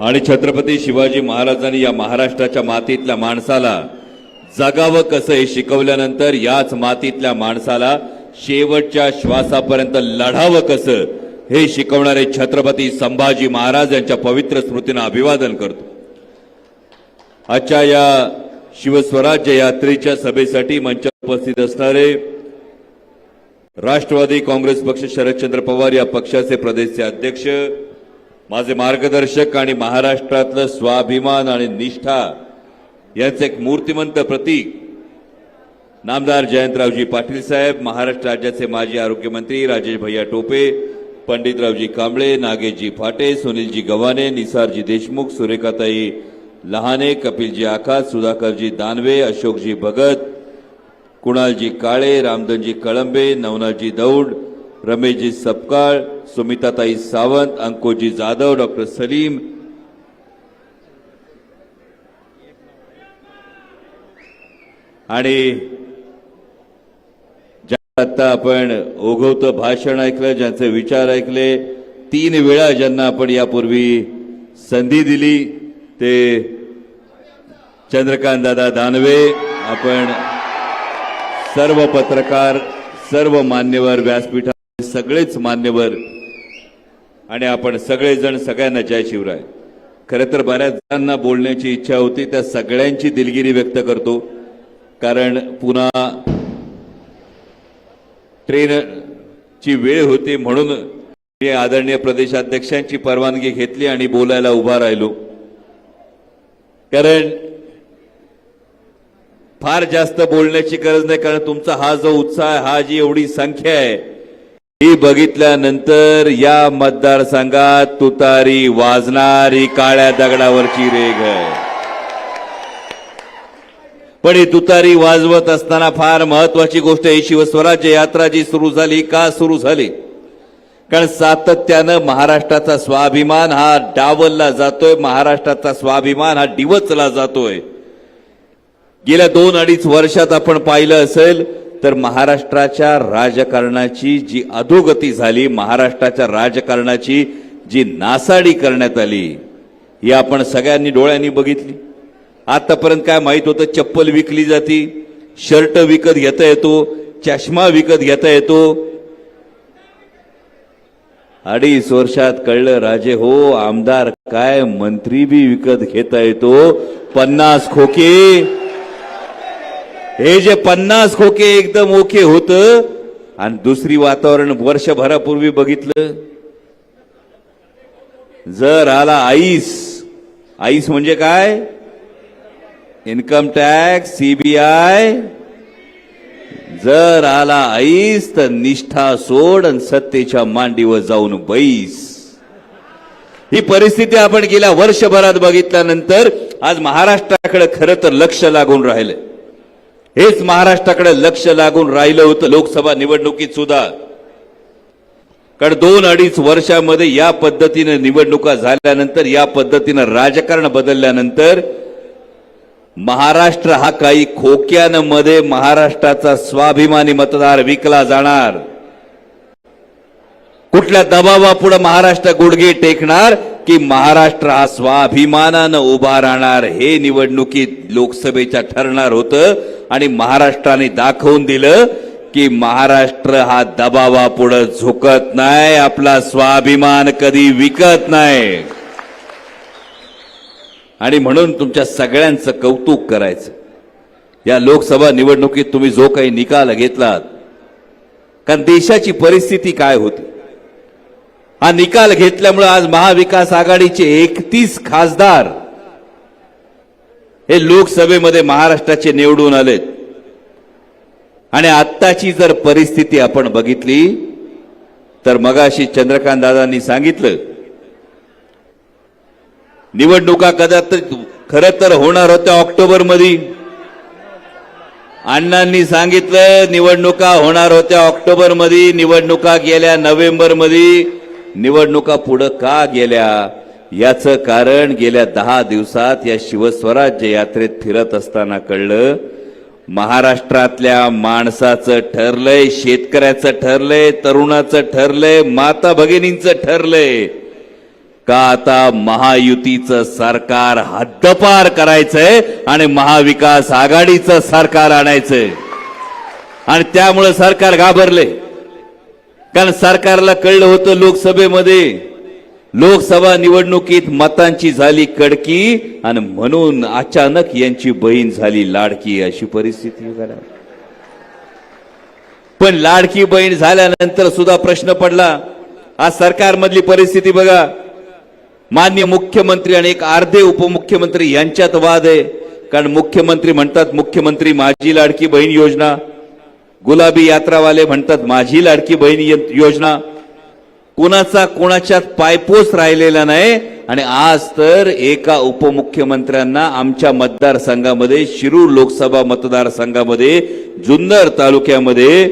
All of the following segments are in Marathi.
आणि छत्रपती शिवाजी महाराजांनी या महाराष्ट्राच्या मातीतल्या माणसाला जगावं कसं हे शिकवल्यानंतर याच मातीतल्या माणसाला शेवटच्या श्वासापर्यंत लढावं कसं हे शिकवणारे छत्रपती संभाजी महाराज यांच्या पवित्र स्मृतींना अभिवादन करतो. आजच्या या शिवस्वराज्य यात्रेच्या सभेसाठी मंचात उपस्थित असणारे राष्ट्रवादी काँग्रेस पक्ष शरदचंद्र पवार या पक्षाचे प्रदेशचे अध्यक्ष माझे मार्गदर्शक आणि महाराष्ट्रातलं स्वाभिमान आणि निष्ठा यांचं एक मूर्तिमंत प्रतीक. नामदार जयंतरावजी पाटील साहेब महाराष्ट्र राज्याचे माजी आरोग्यमंत्री राजेश भैया टोपे पंडितरावजी कांबळे नागेशजी फाटे सुनीलजी गव्हाणे निसारजी देशमुख सुरेखाताई लहाने कपिलजी आकाश सुधाकरजी दानवे अशोकजी भगत कुणालजी काळे रामधनजी कळंबे नवनाथजी दौड रमेशजी सपकाळ सुमिताताई सावंत अंकोजी जाधव डॉक्टर सलीम. आणि आता आपण ओघवतं भाषण ऐकलं ज्यांचे विचार ऐकले तीन वेळा ज्यांना आपण यापूर्वी संधी दिली ते चंद्रकांत दादा दानवे आपण सर्व पत्रकार सर्व मान्यवर व्यासपीठा सगळेच मान्यवर आणि आपण सगळेजण सगळ्यांना जय शिवराय. खरं तर बऱ्याच जणांना बोलण्याची इच्छा होती त्या सगळ्यांची दिलगिरी व्यक्त करतो. कारण पुन्हा ट्रेनची वेळ होती म्हणून मी आदरणीय प्रदेशाध्यक्षांची परवानगी घेतली आणि बोलायला उभा राहिलो. कारण फार जास्त बोलण्याची गरज नाही कारण तुमचा हा जो उत्साह हा जी एवढी संख्या आहे ही बघितल्यानंतर या मतदारसंघात तुतारी वाजणार ही काळ्या दगडावरची रेग आहे पण ही तुतारी वाजवत असताना फार महत्वाची गोष्ट ही शिवस्वराज्य यात्रा जी सुरू झाली का सुरू झाली? कारण सातत्यानं महाराष्ट्राचा स्वाभिमान हा डावलला जातोय महाराष्ट्राचा स्वाभिमान हा डिवचला जातोय. गेल्या दोन अडीच वर्षात आपण पाहिलं असेल तर महाराष्ट्राच्या राजकारणाची जी अधोगती झाली महाराष्ट्राच्या राजकारणाची जी नासाडी करण्यात आली ही आपण सगळ्यांनी डोळ्यांनी बघितली. आतापर्यंत काय माहीत होतं चप्पल विकली जाती शर्ट विकत घेता येतो चष्मा विकत घेता येतो. अडीच वर्षात कळलं राजे हो आमदार काय मंत्री बी विकत घेता येतो? पन्नास खोके हे जे पन्नास खोके एकदम ओके होत आणि दुसरी वातावरण वर्षभरापूर्वी बघितलं. जर आला आईस आईस म्हणजे काय? इन्कम टॅक्स सीबीआय जर आला आईस तर निष्ठा सोड आणि सत्तेच्या मांडीवर जाऊन बैस. ही परिस्थिती आपण गेल्या वर्षभरात बघितल्यानंतर आज महाराष्ट्राकडे खरं तर लक्ष लागून राहिलं हेच महाराष्ट्राकडे लक्ष लागून राहिलं होतं लोकसभा निवडणुकीत सुद्धा. कारण दोन अडीच वर्षामध्ये या पद्धतीने निवडणुका झाल्यानंतर या पद्धतीनं राजकारण बदलल्यानंतर महाराष्ट्र हा काही खोक्यांमध्ये महाराष्ट्राचा स्वाभिमानी मतदार विकला जाणार. कुठल्या दबावापुढे महाराष्ट्र गुडघे टेकणार? की महाराष्ट्र हा स्वाभिमानानं उभा राहणार. हे निवडणुकीत लोकसभेच्या ठरणार होतं आणि महाराष्ट्राने दाखवून दिलं की महाराष्ट्र हा दबावापुढे झुकत नाही आपला स्वाभिमान कधी विकत नाही. आणि म्हणून तुमच्या सगळ्यांचं कौतुक करायचं. या लोकसभा निवडणुकीत तुम्ही जो काही निकाल घेतलात कारण देशाची परिस्थिती काय होती? हा निकाल घेतल्यामुळे आज महाविकास आघाडीचे एकतीस खासदार हे लोकसभेमध्ये महाराष्ट्राचे निवडून आलेत. आणि आत्ताची जर परिस्थिती आपण बघितली तर मगाशी चंद्रकांत दादांनी सांगितलं निवडणुका कदाचित खरं तर होणार होत्या ऑक्टोबरमध्ये. अण्णांनी सांगितलं निवडणुका होणार होत्या ऑक्टोबरमध्ये निवडणुका गेल्या नोव्हेंबरमध्ये निवडणुका पुढं का गेल्या? याचं कारण गेल्या दहा दिवसात या शिवस्वराज्य यात्रेत फिरत असताना कळलं. महाराष्ट्रातल्या माणसाचं ठरलंय शेतकऱ्याचं ठरलंय तरुणाचं ठरलंय माता भगिनींचं ठरलंय. का आता महायुतीचं सरकार हद्दपार करायचंय आणि महाविकास आघाडीचं सरकार आणायचंय? आणि त्यामुळे सरकार घाबरले कारण सरकारला कळलं होतं लोकसभेमध्ये. लोकसभा निवडणुकीत मतांची झाली कडकी आणि म्हणून अचानक यांची बहीण झाली लाडकी अशी परिस्थिती पण लाडकी बहीण झाल्यानंतर सुद्धा प्रश्न पडला. आज सरकारमधली परिस्थिती बघा. मान्य मुख्यमंत्री आणि एक अर्धे उपमुख्यमंत्री यांच्यात वाद आहे. कारण मुख्यमंत्री म्हणतात मुख्यमंत्री माझी लाडकी बहीण योजना. गुलाबी यात्रावाले म्हणतात माझी लाडकी बहीण योजना कुणाचा कोणाच्यात पायपोस राहिलेला नाही. आणि आज तर एका उपमुख्यमंत्र्यांना आमच्या मतदारसंघामध्ये शिरूर लोकसभा मतदारसंघामध्ये जुन्नर तालुक्यामध्ये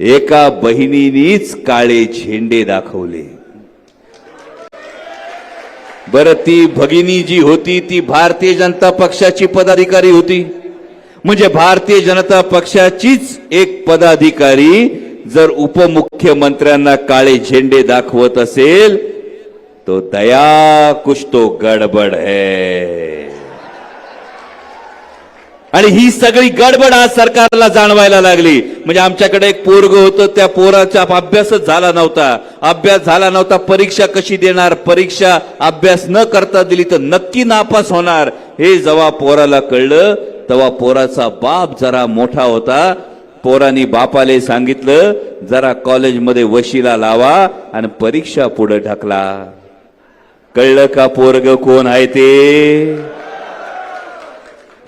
एका बहिणीनीच काळे झेंडे दाखवले. बरं ती भगिनी जी होती ती भारतीय जनता पक्षाची पदाधिकारी होती. म्हणजे भारतीय जनता पक्षाचीच एक पदाधिकारी जर उपमुख्यमंत्र्यांना काळे झेंडे दाखवत असेल तो दया कुछ तो गडबड है. आणि ही सगळी गडबड आज सरकारला जाणवायला लागली. म्हणजे आमच्याकडे एक पोरग होतं त्या पोराचा अभ्यासच झाला नव्हता. अभ्यास झाला नव्हता परीक्षा कशी देणार परीक्षा अभ्यास न करता दिली तर नक्की नापास होणार. हे जेव्हा पोराला कळलं तेव्हा पोराचा बाप जरा मोठा होता. पोरांनी बापाले सांगितलं जरा कॉलेजमध्ये वशीला लावा आणि परीक्षा पुढे ढकला. कळलं का पोरग कोण आहे ते?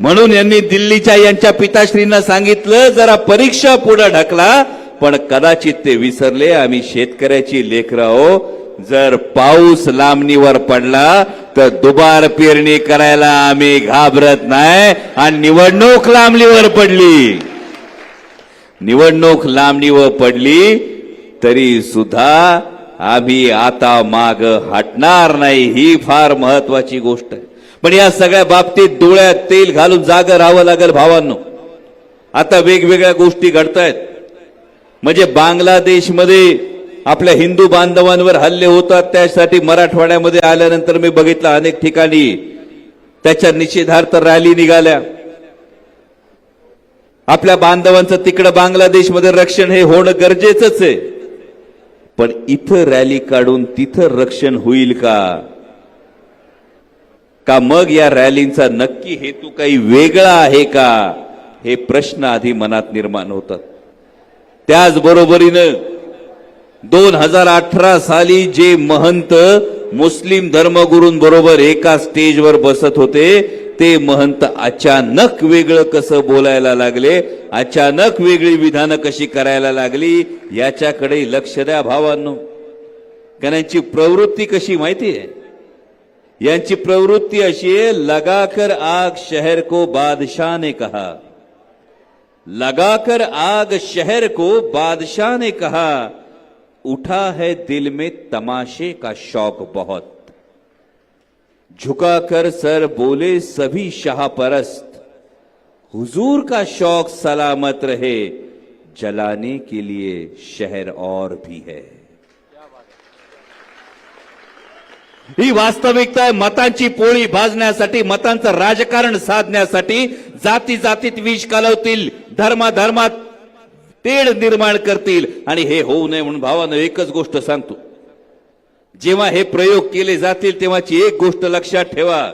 म्हणून यांनी दिल्लीच्या यांच्या पिताश्रींना सांगितलं जरा परीक्षा पुढे ढकला पण कदाचित ते विसरले. आम्ही शेतकऱ्याची लेकर आहो. जर पाऊस लांबणीवर पडला तर दुबार पेरणी करायला आम्ही घाबरत नाही आणि निवडणूक लांबणीवर पडली. निवडणूक लांबणीवर पडली तरी सुद्धा आम्ही आता माग हटणार नाही ही फार महत्वाची गोष्ट आहे. पण या सगळ्या बाबतीत डोळ्यात तेल घालून जागं राहावं लागेल भावांनो. आता वेगवेगळ्या गोष्टी घडतायत. म्हणजे बांगलादेशमध्ये आपल्या हिंदू बांधवांवर हल्ले होतात त्यासाठी मराठवाड्यामध्ये आल्यानंतर मी बघितलं अनेक ठिकाणी त्याच्या निषेधार्थ रॅली निघाल्या. आपल्या बांधवांचं तिकडं बांगलादेशमध्ये रक्षण हे होणं गरजेचंच आहे. पण इथं रॅली काढून तिथं रक्षण होईल का? का मग या रॅलींचा नक्की हेतू काही वेगळा आहे का? हे प्रश्न आधी मनात निर्माण होतात. त्याचबरोबरीनं दोन हजार अठरा साली जे महंत मुस्लिम धर्मगुरूंबरोबर एका स्टेजवर बसत होते ते महंत अचानक वेगळं कसं बोलायला लागले अचानक वेगळी विधानं कशी करायला लागली याच्याकडे लक्ष द्या भावांनो. कारण यांची प्रवृत्ती कशी माहिती आहे यांची प्रवृत्ती अशी आहे लगाकर आग शहर को बादशाह ने कहा. लगाकर आग शहर को बादशाह ने कहा. उठा है दिल में तमाशे का शौक बहुत। झुकाकर सर बोले सभी शाह परस्त। हुजूर का शौक सलामत रहे जलाने के लिए शहर और भी है। ही वास्तविकता आहे मतांची पोळी भाजण्यासाठी मतांचं राजकारण साधण्यासाठी जाती जातीत विष कालवतील धर्माधर्मात तेढ निर्माण करतील. आणि हे होऊ नये म्हणून भावानं एकच गोष्ट सांगतो. जेव्हा हे प्रयोग केले जातील तेव्हाची एक गोष्ट लक्षात ठेवा.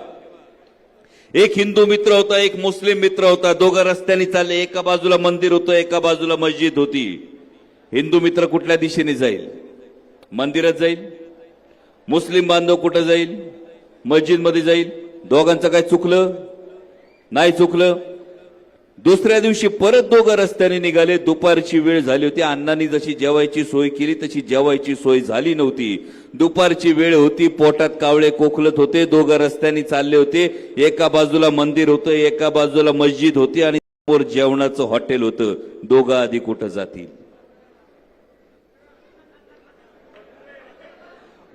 एक हिंदू मित्र होता एक मुस्लिम मित्र होता. दोघं रस्त्याने चालले. एका बाजूला मंदिर होतं एका बाजूला मस्जिद होती. हिंदू मित्र कुठल्या दिशेने जाईल? मंदिरात जाईल? मुस्लिम बांधव कुठं जाईल? मस्जिदमध्ये जाईल? दोघांचं काय चुकलं? नाही चुकलं? दुसऱ्या दिवशी परत दोघं रस्त्याने निघाले. दुपारची वेळ झाली होती. अण्णांनी जशी जेवायची सोय केली तशी जेवायची सोय झाली नव्हती. दुपारची वेळ होती. पोटात कावळे कोखलत होते. दोघं रस्त्याने चालले होते. एका बाजूला मंदिर होतं एका बाजूला मस्जिद होती आणि समोर जेवणाचं हॉटेल होतं. दोघं आधी कुठं जातील?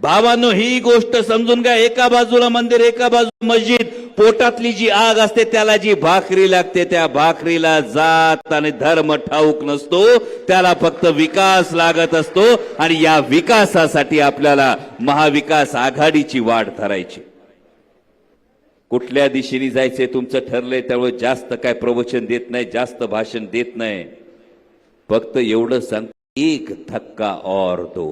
भावानो ही गोष्ट समजून घ्या. एका बाजूला मंदिर एका बाजूला मस्जिद. पोटातली जी आग असते त्याला जी भाकरी लागते त्या भाकरीला जात आणि धर्म ठाऊक नसतो. त्याला फक्त विकास लागत असतो आणि या विकासासाठी आपल्याला महाविकास आघाडीची वाट धरायची. कुठल्या दिशेने जायचंय तुमचं ठरलंय त्यामुळे जास्त काय प्रवचन देत नाही जास्त भाषण देत नाही. फक्त एवढं सांग एक धक्का और दो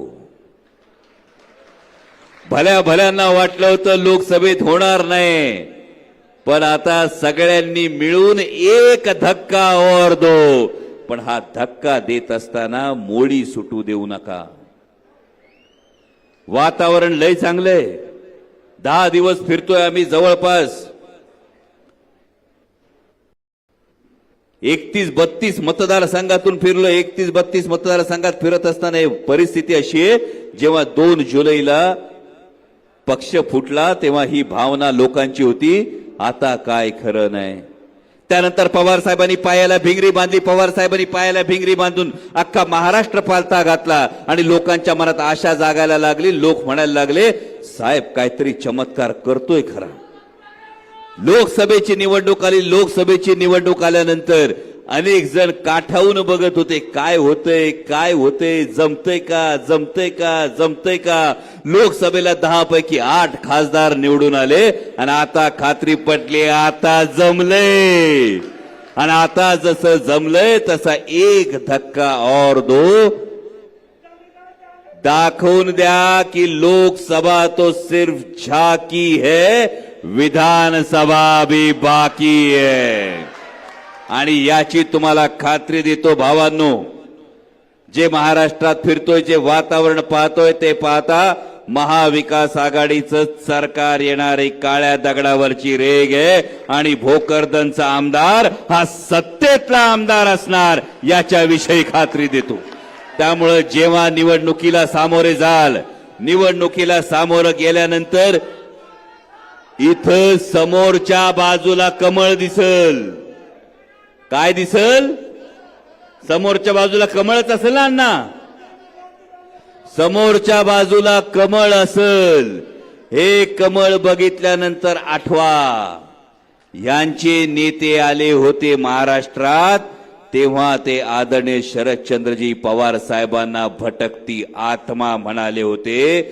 भल्या भल्यांना वाटलं होतं लोकसभेत होणार नाही. पण आता सगळ्यांनी मिळून एक धक्का और दो. पण हा धक्का देत असताना मोडी सुटू देऊ नका. वातावरण लय चांगलंय. दहा दिवस फिरतोय आम्ही जवळपास. एकतीस बत्तीस मतदारसंघातून फिरलो एकतीस बत्तीस मतदारसंघात फिरत असताना परिस्थिती अशी आहे जेव्हा दोन जुलैला पक्ष फुटला तेव्हा ही भावना लोकांची होती आता काय खरं नाही. त्यानंतर पवार साहेबांनी पायाला भिंगरी बांधली पवार साहेबांनी पायाला भिंगरी बांधून अख्खा महाराष्ट्र पालता घातला आणि लोकांच्या मनात आशा जागायला लागली लोक म्हणायला लागले साहेब काहीतरी चमत्कार करतोय खरा. लोकसभेची निवडणूक आली लोकसभेची निवडणूक आल्यानंतर अनेक जण काठावून बघत होते काय होतंय काय होतंय जमतंय का जमतंय का जमतंय का? लोकसभेला दहा पैकी आठ खासदार निवडून आले आणि आता खात्री पटली आता जमलंय. आणि आता जसं जमलंय तसा एक धक्का और दो. दाखवून द्या की लोकसभा तो सिर्फ झाकी है विधानसभा भी बाकी है. आणि याची तुम्हाला खात्री देतो भावांनो जे महाराष्ट्रात फिरतोय जे वातावरण पाहतोय ते पाहता महाविकास आघाडीचं सरकार येणारी काळ्या दगडावरची रेग आहे आणि भोकरदनचा आमदार हा सत्तेतला आमदार असणार याच्याविषयी खात्री देतो. त्यामुळं जेव्हा निवडणुकीला सामोरे जाल निवडणुकीला सामोरं गेल्यानंतर इथं समोरच्या बाजूला कमळ दिसल. काय दिसल? समोरच्या बाजूला कमळच असेल ना अण्णा? समोरच्या बाजूला कमळ असल. हे कमळ बघितल्यानंतर आठवा. यांचे नेते आले होते महाराष्ट्रात तेव्हा ते आदरणीय शरदचंद्रजी पवार साहेबांना भटकती आत्मा म्हणाले होते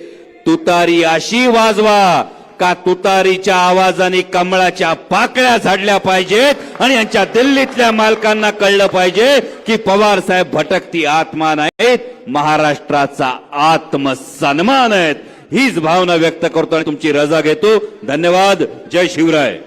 तुतारी अशी वाजवा का तुतारीच्या आवाजाने कमळाच्या पाकळ्या झाडल्या पाहिजेत आणि यांच्या दिल्लीतल्या मालकांना कळलं पाहिजे की पवार साहेब भटकती आत्मा नाहीत महाराष्ट्राचा आत्मसन्मान आहेत. हीच भावना व्यक्त करतो आणि तुमची रजा घेतो. धन्यवाद. जय शिवराय.